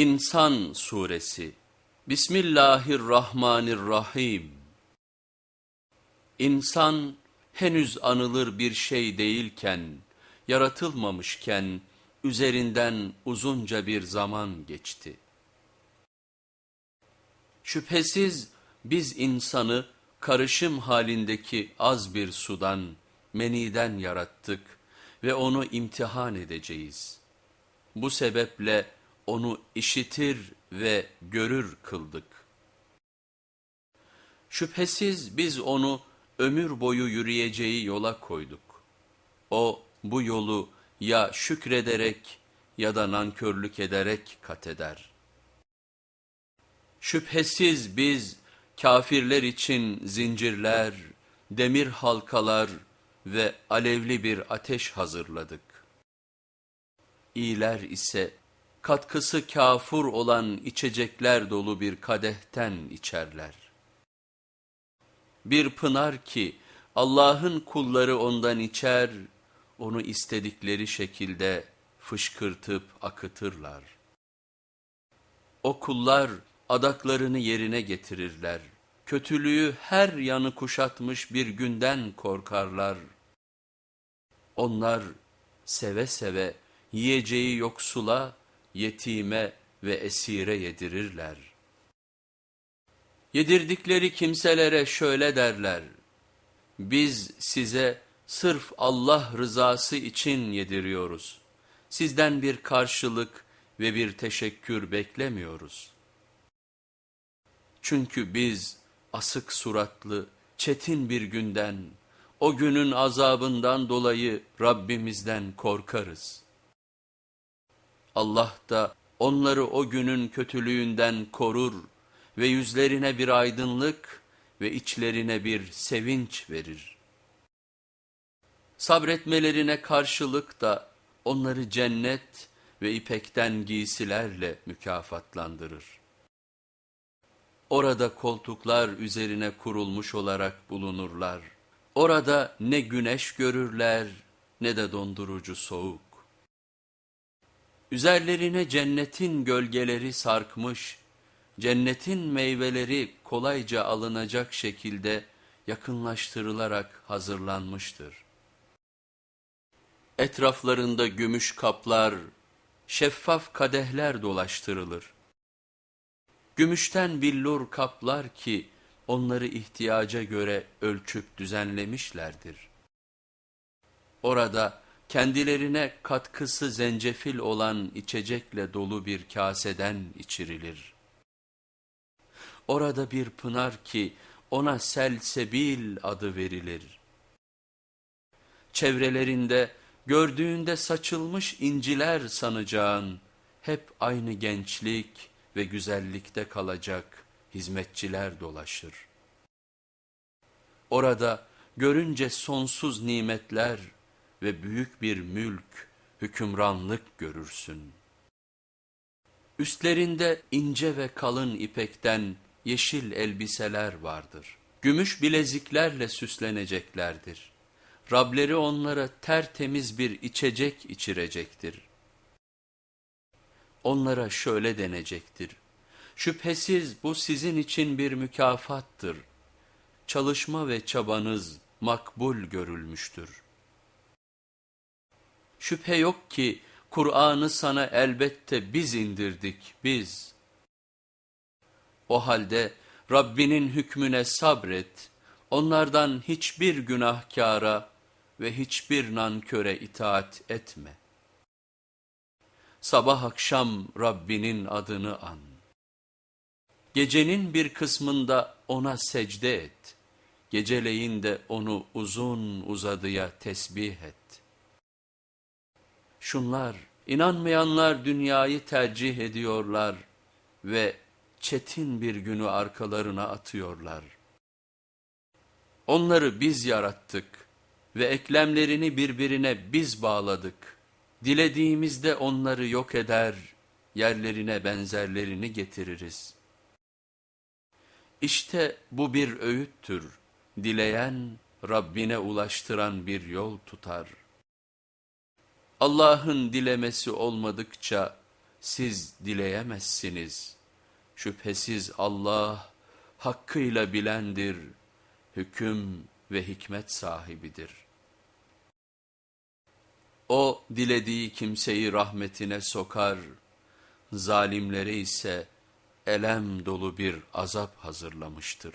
İnsan Suresi Bismillahirrahmanirrahim İnsan henüz anılır bir şey değilken, yaratılmamışken üzerinden uzunca bir zaman geçti. Şüphesiz biz insanı karışım halindeki az bir sudan, meniden yarattık ve onu imtihan edeceğiz. Bu sebeple onu işitir ve görür kıldık. Şüphesiz biz onu ömür boyu yürüyeceği yola koyduk. O bu yolu ya şükrederek ya da nankörlük ederek kat eder. Şüphesiz biz kafirler için zincirler, demir halkalar ve alevli bir ateş hazırladık. İyiler ise katkısı kafur olan içecekler dolu bir kadehten içerler. Bir pınar ki Allah'ın kulları ondan içer, onu istedikleri şekilde fışkırtıp akıtırlar. O kullar adaklarını yerine getirirler. Kötülüğü her yanı kuşatmış bir günden korkarlar. Onlar seve seve yiyeceği yoksula, yetime ve esire yedirirler. Yedirdikleri kimselere şöyle derler, biz size sırf Allah rızası için yediriyoruz. Sizden bir karşılık ve bir teşekkür beklemiyoruz. Çünkü biz asık suratlı, çetin bir günden, o günün azabından dolayı Rabbimizden korkarız. Allah da onları o günün kötülüğünden korur ve yüzlerine bir aydınlık ve içlerine bir sevinç verir. Sabretmelerine karşılık da onları cennet ve ipekten giysilerle mükafatlandırır. Orada koltuklar üzerine kurulmuş olarak bulunurlar. Orada ne güneş görürler ne de dondurucu soğuk. Üzerlerine cennetin gölgeleri sarkmış, cennetin meyveleri kolayca alınacak şekilde yakınlaştırılarak hazırlanmıştır. Etraflarında gümüş kaplar, şeffaf kadehler dolaştırılır. Gümüşten billur kaplar ki onları ihtiyaca göre ölçüp düzenlemişlerdir. Orada kendilerine katkısı zencefil olan içecekle dolu bir kaseden içirilir. Orada bir pınar ki ona selsebil adı verilir. Çevrelerinde gördüğünde saçılmış inciler sanacağın hep aynı gençlik ve güzellikte kalacak hizmetçiler dolaşır. Orada görünce sonsuz nimetler ve büyük bir mülk, hükümranlık görürsün. Üstlerinde ince ve kalın ipekten yeşil elbiseler vardır. Gümüş bileziklerle süsleneceklerdir. Rableri onlara tertemiz bir içecek içirecektir. Onlara şöyle denecektir. Şüphesiz bu sizin için bir mükafattır. Çalışma ve çabanız makbul görülmüştür. Şüphe yok ki Kur'an'ı sana elbette biz indirdik, biz. O halde Rabbinin hükmüne sabret, onlardan hiçbir günahkara ve hiçbir nanköre itaat etme. Sabah akşam Rabbinin adını an. Gecenin bir kısmında ona secde et. Geceleyin de onu uzun uzadıya tesbih et. Şunlar, inanmayanlar dünyayı tercih ediyorlar ve çetin bir günü arkalarına atıyorlar. Onları biz yarattık ve eklemlerini birbirine biz bağladık. Dilediğimizde onları yok eder, yerlerine benzerlerini getiririz. İşte bu bir öğüttür. Dileyen Rabbine ulaştıran bir yol tutar. Allah'ın dilemesi olmadıkça siz dileyemezsiniz. Şüphesiz Allah hakkıyla bilendir, hüküm ve hikmet sahibidir. O dilediği kimseyi rahmetine sokar, zalimlere ise elem dolu bir azap hazırlamıştır.